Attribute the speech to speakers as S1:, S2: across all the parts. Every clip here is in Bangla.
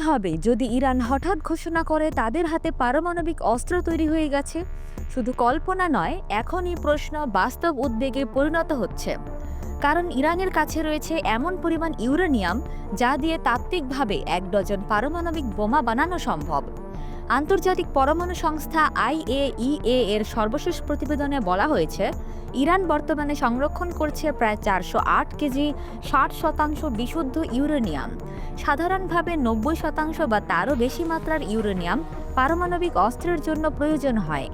S1: হবে? যদি ইরান হঠাৎ ঘোষণা করে তাদের হাতে পারমাণবিক অস্ত্র তৈরি হয়ে গেছে, শুধু কল্পনা নয়, এখনই প্রশ্ন বাস্তব উদ্বেগে পরিণত হচ্ছে। কারণ ইরানের কাছে রয়েছে এমন পরিমাণ ইউরেনিয়াম যা দিয়ে তাত্ত্বিকভাবে এক ডজন পারমাণবিক বোমা বানানো সম্ভব। আন্তর্জাতিক পরমাণু সংস্থা আইএইএ এর সর্বশেষ প্রতিবেদনে বলা হয়েছে, ইরান বর্তমানে সংরক্ষণ করছে প্রায় চারশো আট কেজি, ষাট শতাংশ বিশুদ্ধ ইউরেনিয়াম। সাধারণভাবে নব্বই শতাংশ বা তারও বেশি মাত্রার ইউরেনিয়াম পারমাণবিক অস্ত্রের জন্য প্রয়োজন হয়।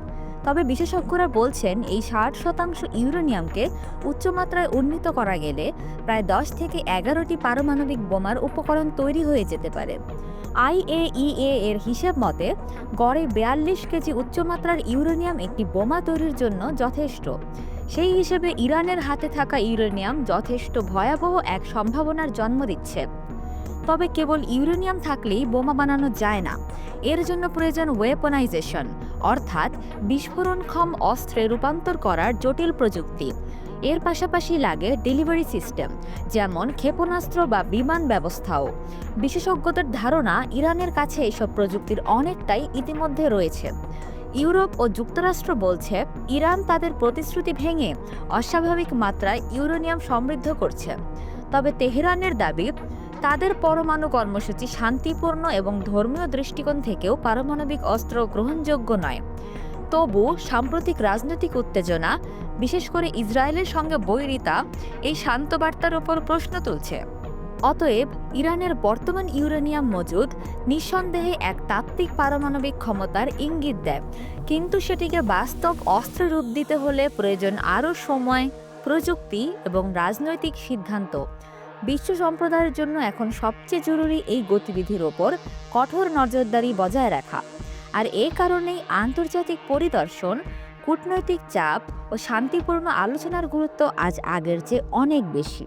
S1: তবে বিশেষজ্ঞরা বলছেন এই ষাট শতাংশ ইউরেনিয়ামকে উচ্চমাত্রায় উন্নীত করা গেলে প্রায় দশ থেকে এগারোটি পারমাণবিক বোমার উপকরণ তৈরি হয়ে যেতে পারে। আইএইএ এর হিসেব মতে, গড়ে বিয়াল্লিশ কেজি উচ্চমাত্রার ইউরেনিয়াম একটি বোমা তৈরির জন্য যথেষ্ট। সেই হিসেবে ইরানের হাতে থাকা ইউরেনিয়াম যথেষ্ট ভয়াবহ এক সম্ভাবনার জন্ম দিচ্ছে। তবে কেবল ইউরেনিয়াম থাকলেই বোমা বানানো যায় না। এর জন্য প্রয়োজন ওয়েপনাইজেশন অর্থাৎ বিস্ফোরণক্ষম অস্ত্রে রূপান্তর করার জটিল প্রযুক্তি। এর পাশাপাশি লাগে ডেলিভারি সিস্টেম যেমন ক্ষেপণাস্ত্র বা বিমান ব্যবস্থাও। বিশেষজ্ঞদের ধারণা, ইরানের কাছে এসব প্রযুক্তির অনেকটাই ইতিমধ্যে রয়েছে। ইউরোপ ও যুক্তরাষ্ট্র বলছে, ইরান তাদের প্রতিশ্রুতি ভেঙে অস্বাভাবিক মাত্রায় ইউরেনিয়াম সমৃদ্ধ করছে। তবে তেহরানের দাবি তাদের পরমাণু কর্মসূচি শান্তিপূর্ণ এবং ধর্মীয় দৃষ্টিকোণ থেকেও পারমাণবিক অস্ত্র গ্রহণযোগ্য নয়। তবু সাম্প্রতিক রাজনৈতিক উত্তেজনা, বিশেষ করে ইসরায়েলের সঙ্গে বৈরিতা, এই শান্ত বার্তার ওপর প্রশ্ন তুলছে। অতএব ইরানের বর্তমান ইউরেনিয়াম মজুদ নিঃসন্দেহে এক তাত্ত্বিক পারমাণবিক ক্ষমতার ইঙ্গিত দেয়। কিন্তু সেটিকে বাস্তব অস্ত্র রূপ দিতে হলে প্রয়োজন আরও সময়, প্রযুক্তি এবং রাজনৈতিক সিদ্ধান্ত। বিশ্ব সম্প্রদায়ের জন্য এখন সবচেয়ে জরুরি এই গতিবিধির ওপর কঠোর নজরদারি বজায় রাখা। আর এ কারণেই আন্তর্জাতিক পরিদর্শন, কূটনৈতিক চাপ ও শান্তিপূর্ণ আলোচনার গুরুত্ব আজ আগের চেয়ে অনেক বেশি।